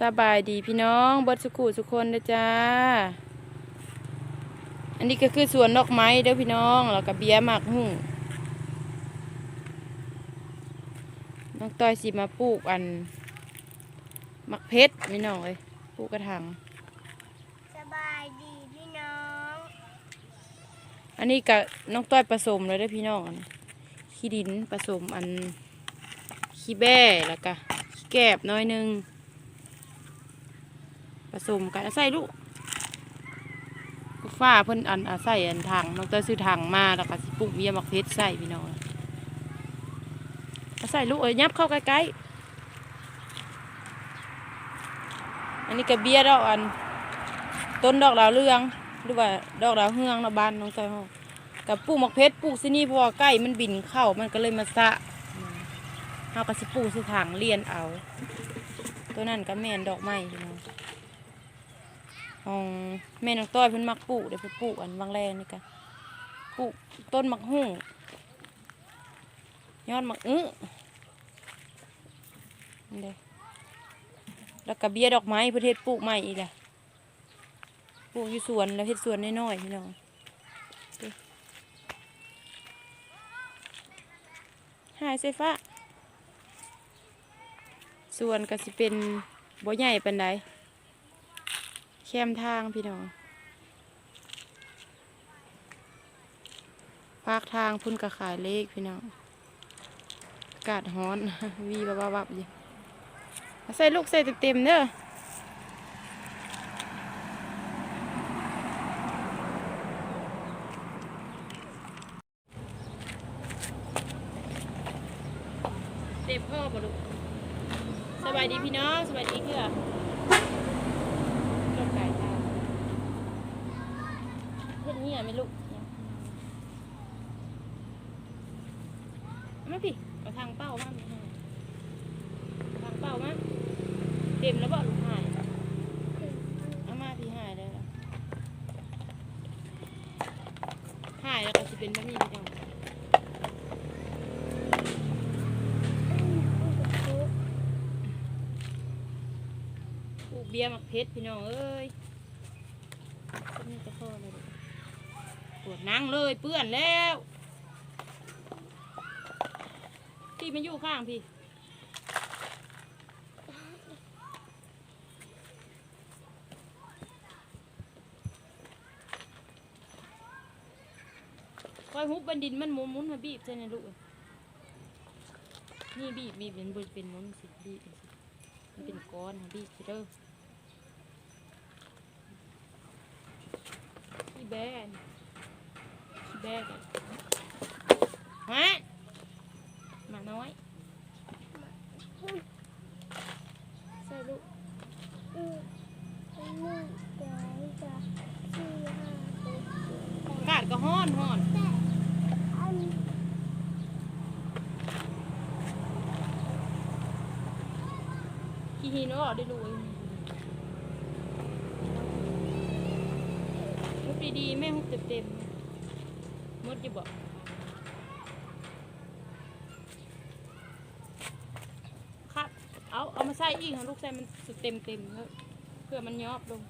สบายดีพี่น้องเบิดสุขุสุกคนเด้อจ้า อันนี้ก็คือสวนดอกไม้เด้อพี่น้องแล้วก็เบียร์หมากหุ่งน้องต้อยสิมาปลูกอันหมักเพชรพี่น้องเลยปลูกกระถางสบายดีพี่น้อง อันนี้ก็น้องต้อยผสมเลยเด้อพี่น้องอันขี้ดินผสมอันขี้แบ่แล้วก็ขี้แกบน้อยหนึง ผสมกันอาใส่ลูกฝ้าเพิ่นอันอาใส่อันถังน้องเต้อยซื้อถังมาแล้วก็สิปลูกเบียมักเพชรใส่พี่น้องอาใส่ลูกเอ้ยยับเข้าใกล้ๆอันนี้ก็เบียร์ดอกอัน ต้นดอกดาวเรืองหรือว่าดอกดาวเฮืองนะบ้านน้องเต้อยเฮากับปลูกหมกเพชรปลูกที่นี่เพราะว่าใกล้มันบินเข้ามันก็เลยมาสะเฮาก็สิปลูกสิถังเลียนเอา ตัวนั้นก็แม่นดอกไม้พี่น้อง ของแม่น้องต้อยเพิ่นมักปลูกเดี๋ยวไปปลูกอันบางแรงนี่ก็ปลูกต้นมักหุ่งยอดมักอื้อเด้แล้วก็เบี้ยดอกไม้ประเทศปลูกใหม่อีกแหละปลูกอยู่สวนแล้วเฮ็ดสวนน้อยๆพี่น้องหายไฟฟ้าสวนก็สิเป็นบ่ใหญ่ปานใด แคมทางพี่น้องภาคทางพุ่นก็ขายเลขพี่น้องอากาศร้อน วีบับบับอยู่ใส่ลูกใส่เต็มๆเด้อเต็มพ่อบ่ลูกสบายดีพี่น้องสบายดีเพื่อต้นไก่ทางเพื่อ นนี่อะไม่ลูกเอามาพี่เอาทางเป้ามาไม่ให้เอาทางเป้ามาเต็มแล้วบ่ลูกหายเอามาพี่หายได้แล้วหายแล้วก็จะเป็นแบบนี้พี่น้องปลูกเบียร์หมักเพชรพี่น้องเอ้ยต้นนี้จะพ่อเลยปวด นั่งเลยเปื้อนแล้วพี่มาอยู่ข้างพี่คอยฮุบบันดินมันหมุนมุนมาบีบใช่ไหมลูกนี่บีบบีบเป็นบนเป็นมุนสิบีบมันเป็นก้อนค่ะพี่คิดเด้อพี่แบน แบนกันฮะหมาน้อยใส่ลูกอือหนึ่งสองสามสี่ห้าหกเจ็ดแปดกาดก็ห้อนห้อนอันขี้หินออกได้ลูกเอ้ยฮุบดีๆแม่ฮุบเต็มๆ มดจะบอกครับ เอาเอามาใส่อีกค่ะลูกใส่มันสุดเต็มเต็มเถอเพื่อมันยอบลง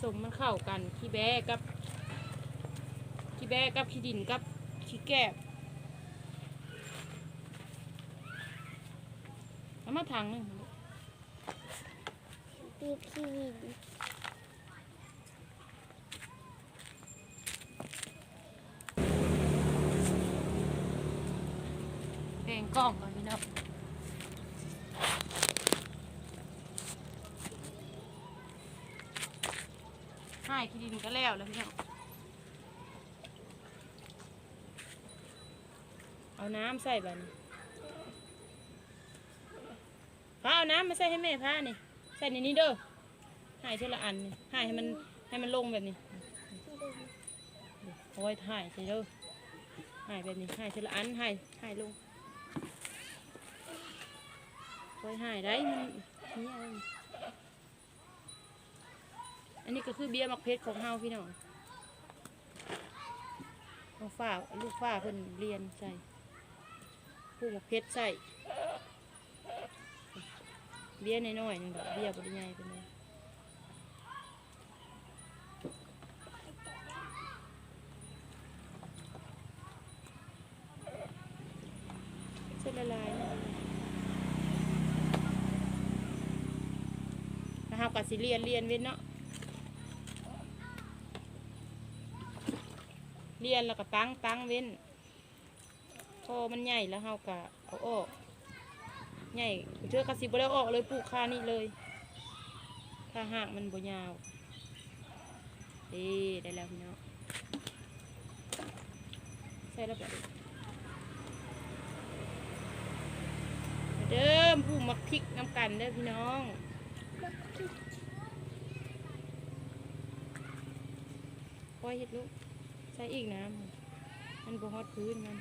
สมมันเข้ากันขี้แบกับขี้แบกับขี้ดินกับขี้แกบเอามาทางหนึง ปีกขีดเพลงกล้องก่อนพี่น้องให้ขี้ดินก็แล้วแล้วพี่น้องเอาน้ำใส่บ้านี้พาเอาน้ำมาใส่ให้แม่พานี่ ใส่ในนี้เด้อให้ทีละอันนี่ให้ให้มันให้มันลงแบบนี้โอ้ยถ่ายสิเด้อถ่ายแบบนี้ถ่ายทีละอันถ่ายถ่ายลงโอ้ยถ่ายได้มันนี่อะไรอันนี้ก็คือเบียร์มักเพชรของเฮาพี่น้องเอาฝ้าลูกฝ้าเพิ่นเรียนใส่ปลูกหมกเพชรใส่ เบี้ยน้อยๆนึงดอกเบี้ยบ่ได้ใหญ่เป็นไดเส้นละลายนะแล้วเฮาก็สิเรียนเรียนเว้นเนาะเรียนแล้วก็ตั้งตั้งเว้นพอมันใหญ่แล้วเฮาก็เอาออก ใหญ่เทือกระสิบแล้วออกเลยปลูกคานี่เลยถ้าหากมันบ่ยาวเอ้ได้แล้วพี่น้องใส่แล้วก็เดิมปลูกมักพริกน้ำกันเด้อพี่น้องปล่อยเห็ดลูกใส่อีกน้ำมันบ่ฮอดพื้นมัน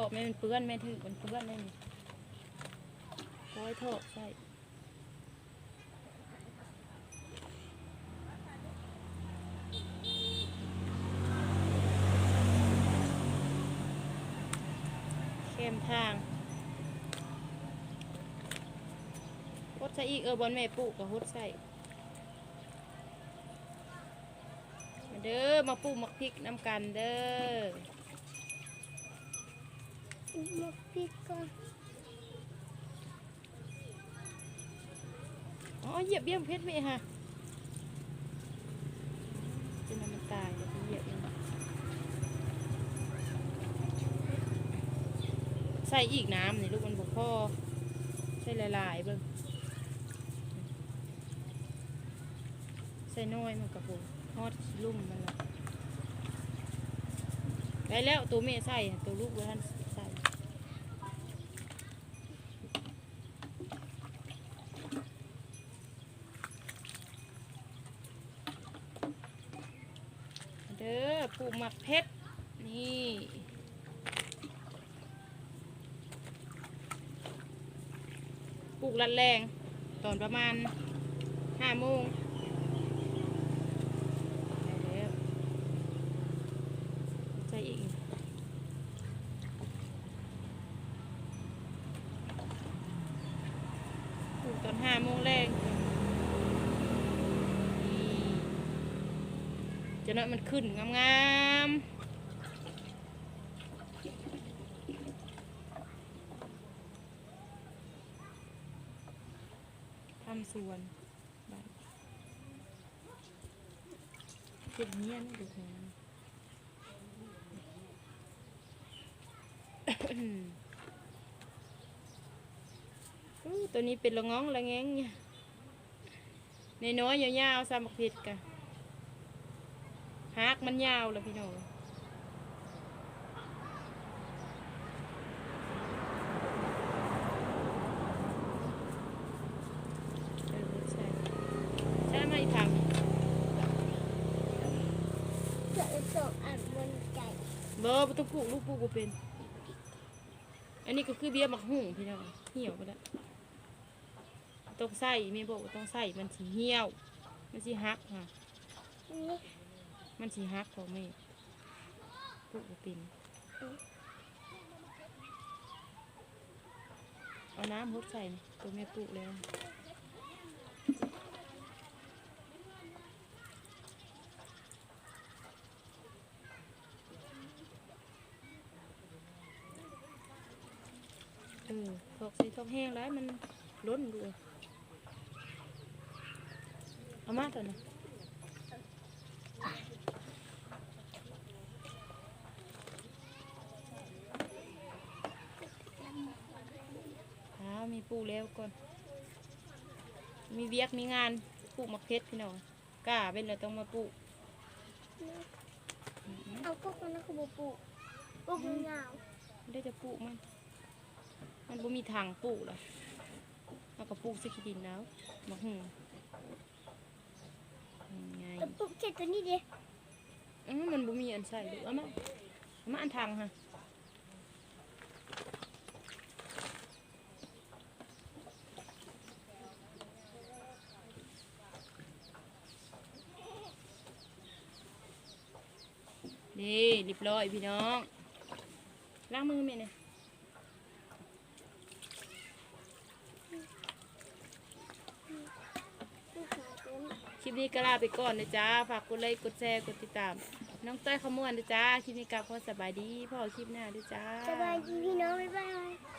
มันยับออกแม่มันเปื้อนแม่ถือมันเปื้อนได้นี่ปล่อยเถอใส่เข้มทางฮดใส่อีกเออบอลแม่ปลูกกับฮดใส่มาเด้อมาปลูกมักพริกน้ำกันเด้อ มาปิดก่อนอ๋อเหยียบเบี้ยมเพชรไหมฮะจนมันตายเดี๋ยวไปเหยียบมันใส่อีกน้ำนี่ลูกมันบุกพ่อใส่หลายๆเบิ่งใส่น้อยมันกับผมฮอดลุ่มมันละได้แล้วตัวแม่ใส่ตัวลูกว่าท่านใส่เด้อ ปลูกหมักเพชรนี่ปลูกรัดแรง ตอนประมาณห้าโมงได้แล้วใส่อีกปลูกตอนห้าโมงแรงนี่ จะน้อยมันขึ้นงามๆทำสวนบ้านเห็ดเนี้ยนดูงามตัวนี้เป็นละง้องละแงงเนี่ยในน้อยๆยาวๆสามบักผ็ดกะฮักมันยาวเลยพี่น้องเออใช่ใช่ไหมทางเกิดตกอันบนใจเบอร์บ่ต้องปลูกลูกปลูกบ่เป็น อันนี้ก็คือเบี้ยหมักหุ่งพี่น้องเหี่ยวไปแล้วต้องใส่แม่บอกว่าต้องใส่มันสีเหี่ยว มันสีฮักค่ะนี่ มันสีฮักของแม่ปลูกบ่เป็นเอาน้ำรดใส่ตัวแม่ปลูกแล้วเออทอกสีทอกแห้งแล้วมันล้นด้วยเอามาตัวนะ อ้าวมีปูแล้วก่อน มีเวียกมีงานปลูกมะเพชรพี่น้องกล้าเป็นเราต้องมาปลูกอืมเอาพวกมันนะคือบุปลูกปลูกยาวได้จะปลูกมัน มันบ่มีทางปลูกหรอกเอาก็ปลูกใส่ขี้ดินแล้วมะฮึงไงๆแล้วปลูกแค่ตัวนี้ดิอืมมันบ่มีอันใส่ดูเอามาเอามาอันทางค่ะ นี่เรียบร้อยพี่น้อง ล้างมือแม่เนี่ยคลิปนี้ก็ลาไปก่อนนะจ๊ะ ฝากกดไลค์กดแชร์กดติดตาม น้องเต้ยขมวนนะจ๊ะ คลิปนี้กลับพอสบายดีพ่อคลิปหน้าด้วยจ้า สบายดีพี่น้อง บ๊ายบาย